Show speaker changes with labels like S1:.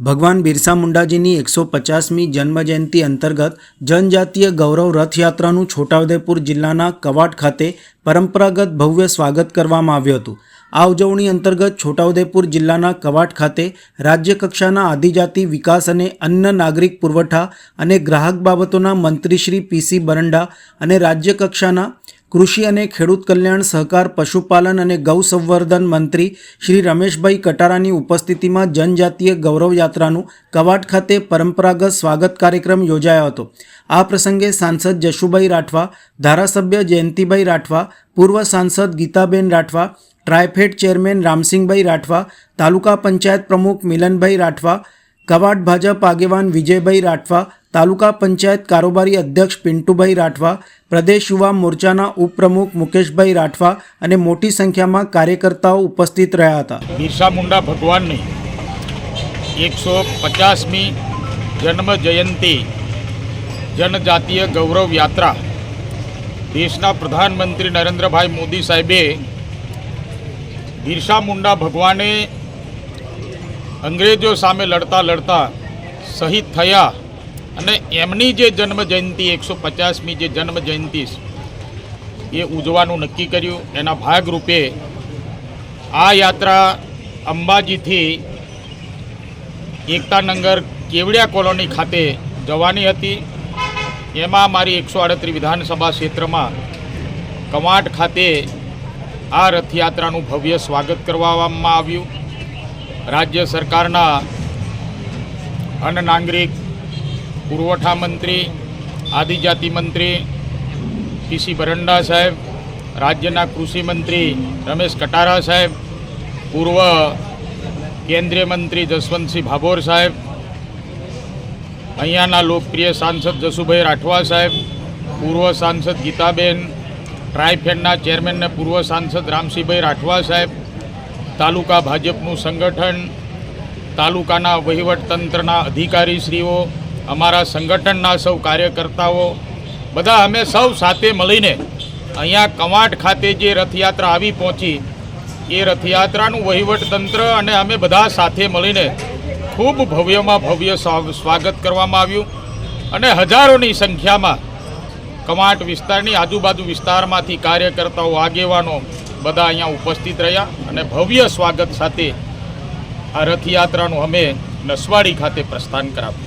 S1: ભગવાન બિરસા મુંડાજીની એકસો પચાસમી જન્મજયંતિ અંતર્ગત જનજાતીય ગૌરવ રથયાત્રાનું છોટાઉદેપુર જિલ્લાના કવાટ ખાતે પરંપરાગત ભવ્ય સ્વાગત કરવામાં આવ્યું હતું. આ ઉજવણી અંતર્ગત છોટાઉદેપુર જિલ્લાના કવાટ ખાતે રાજ્યકક્ષાના આદિજાતિ વિકાસ અને અન્ન નાગરિક પુરવઠા અને ગ્રાહક બાબતોના મંત્રી શ્રી પીસી બરંડા અને રાજ્યકક્ષાના કૃષિ અને ખેડૂત કલ્યાણ સહકાર, પશુપાલન અને ગૌ સંવર્ધન મંત્રી શ્રી રમેશભાઈ કટારાની ઉપસ્થિતિમાં જનજાતીય ગૌરવ યાત્રાનું કવાટ ખાતે પરંપરાગત સ્વાગત કાર્યક્રમ યોજાયો હતો. આ પ્રસંગે સાંસદ જશુભાઈ રાઠવા, ધારાસભ્ય જયંતિભાઈ રાઠવા, પૂર્વ સાંસદ ગીતાબેન રાઠવા, ટ્રાયફેડ ચેરમેન રામસિંહભાઈ રાઠવા, તાલુકા પંચાયત પ્રમુખ મિલનભાઈ રાઠવા કવાડ ભાજપ આગેવાન વિજયભાઈ રાઠવા, તાલુકા પંચાયત કારોબારી અધ્યક્ષ પિન્ટુભાઈ રાઠવા, પ્રદેશ યુવા મોરચાના ઉપપ્રમુખ મુકેશભાઈ રાઠવા અને મોટી સંખ્યામાં કાર્યકર્તાઓ ઉપસ્થિત રહ્યા હતા.
S2: બિરસા મુંડા ભગવાનની એકસો પચાસમી જન્મ જયંતિ જનજાતીય ગૌરવ યાત્રા દેશના પ્રધાનમંત્રી નરેન્દ્રભાઈ મોદી સાહેબે બિરસા મુંડા ભગવાને અંગ્રેજો સામે લડતા લડતા શહીદ થયા અને એમની જે જન્મ જયંતિ એકસો પચાસમી જે જન્મ જયંતિ એ ઉજવાનું નક્કી કર્યું. એના ભાગરૂપે આ યાત્રા અંબાજીથી એકતાનગર કેવડિયા કોલોની ખાતે જવાની હતી. એમાં મારી એકસો અડત્રીસ વિધાનસભા ક્ષેત્રમાં કવાંટ ખાતે આ રથયાત્રાનું ભવ્ય સ્વાગત કરવામાં આવ્યું. રાજ્ય સરકારના અન્ન નાગરિક, પુરવઠા મંત્રી, આદિજાતિ મંત્રી, પીસી બરંડા સાહેબ, રાજ્યના કૃષિ મંત્રી રમેશ કટારા સાહેબ, પૂર્વ કેન્દ્રીય મંત્રી જસવંતસિંહ ભાભોર સાહેબ, અહીંયાના લોકપ્રિય સાંસદ જસુભાઈ રાઠવા સાહેબ, પૂર્વ સાંસદ ગીતાબેન, ટ્રાયફેડના ચેરમેનને પૂર્વ સાંસદ રામસિંહભાઈ રાઠવા સાહેબ તાલુકા ભાજપનું સંગઠન, તાલુકાના વહીવટતંત્રના અધિકારીશ્રીઓ, અમારા સંગઠનના સૌ કાર્યકર્તાઓ, બધા અમે સૌ સાથે મળીને અહીંયા કવાંટ ખાતે જે રથયાત્રા આવી પહોંચી, એ રથયાત્રાનું વહીવટતંત્ર અને અમે બધા સાથે મળીને ખૂબ ભવ્યમાં ભવ્ય સ્વા- સ્વાગત કરવામાં આવ્યું. અને હજારોની સંખ્યામાં કવાંટ વિસ્તારની આજુબાજુ વિસ્તારમાંથી કાર્યકર્તાઓ, આગેવાનો બધા અહીંયા ઉપસ્થિત રહ્યા અને ભવ્ય સ્વાગત સાથે આ રથયાત્રાનું અમે નસવાડી ખાતે પ્રસ્થાન કરાવ્યું.